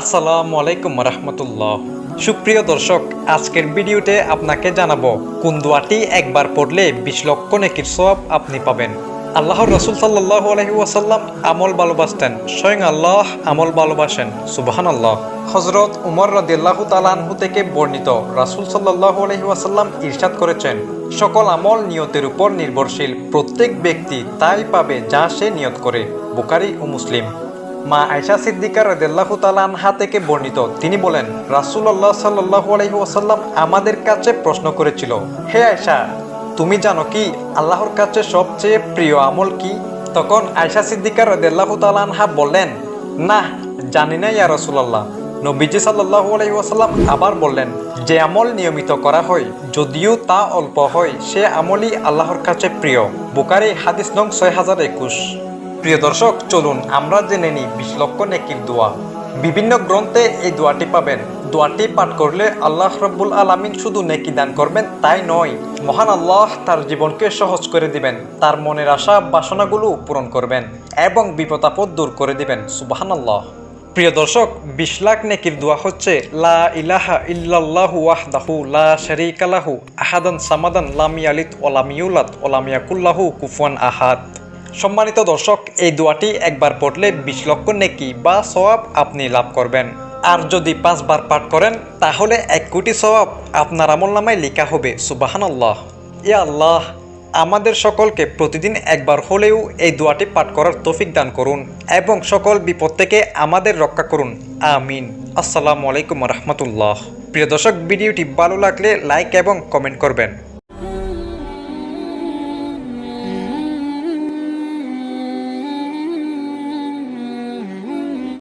আসসালামু আলাইকুম রহমতুল্লাহ। সুপ্রিয় দর্শক, আজকের ভিডিওতে আপনাকে জানাব, কোন দোয়াটি একবার পড়লে বিশ লক্ষ নেকির সওয়াব আপনি পাবেন? আল্লাহর রসুল সাল্লাহ আলহি ওয়াসাল্লাম আমল ভালোবাসতেন, স্বয়ং আল্লাহ আমল ভালোবাসেন সুবাহান আল্লাহ হজরত উমর রদিল্লাহ তালানহু থেকে বর্ণিত রাসুল সাল্লাহ আলহি ওয়াসাল্লাম ইরশাদ করেছেন, সকল আমল নিয়তের উপর নির্ভরশীল প্রত্যেক ব্যক্তি তাই পাবে যা সে নিয়ত করে। বুকারি ও মুসলিম। মা আয়সা সিদ্দিকা রদেল্লাহু তালানহা থেকে বর্ণিত। তিনি বলেন রাসুল্লাহ সাল্লাহ আলহি ওয়াসাল্লাম আমাদের কাছে প্রশ্ন করেছিল, হে আয়সা তুমি জানো কি আল্লাহর কাছে সবচেয়ে প্রিয় আমল কি? তখন আয়সা সিদ্দিকা রদেল্লাহু তালানহা বললেন, না, জানি না ইয়া রসুল্লাহ নবীজি সাল্লাহ আলহি ওয়াসাল্লাম আবার বললেন, যে আমল নিয়মিত করা হয়, যদিও তা অল্প হয়, সে আমলই আল্লাহর কাছে প্রিয়। বুকারি হাদিস নং ছয় হাজার একুশ। প্রিয় দর্শক, চলুন আমরা জেনে নিই বিশ লক্ষ নেকির দোয়া। বিভিন্ন গ্রন্থে এই দোয়াটি পাবেন। দোয়াটি পাঠ করলে আল্লাহ রব্বুল আলামিন শুধু নেকি দান করবেন, তাই নয়, মহান আল্লাহ তার জীবনকে সহজ করে দিবেন, তার মনের আশা, বাসনাগুলো পূরণ করবেন এবং বিপদাপদ দূর করে দিবেন সুবাহান আল্লাহ প্রিয় দর্শক, বিশ লাখ নেকির দোয়া হচ্ছে, লা ইলাহা ইল্লাল্লাহু ওয়াহদাহু লা শারীকা লাহু আহাদান সামাদান লাম ওয়া লাম ইয়াকুল্লাহু আহাদ। সম্মানিত দর্শক, এই দোয়াটি একবার পড়লে বিশ লক্ষ নেকি বা সওয়াব আপনি লাভ করবেন। আর যদি পাঁচবার পাঠ করেন, তাহলে এক কোটি সওয়াব আপনার আমল নামায় লেখা হবে সুবাহান আল্লাহ ইয়া আল্লাহ, আমাদের সকলকে প্রতিদিন একবার হলেও এই দোয়াটি পাঠ করার তৌফিক দান করুন এবং সকল বিপদ থেকে আমাদের রক্ষা করুন। আমিন। আসসালামু আলাইকুম রহমতুল্লাহ। প্রিয় দর্শক, ভিডিওটি ভালো লাগলে লাইক এবং কমেন্ট করবেন।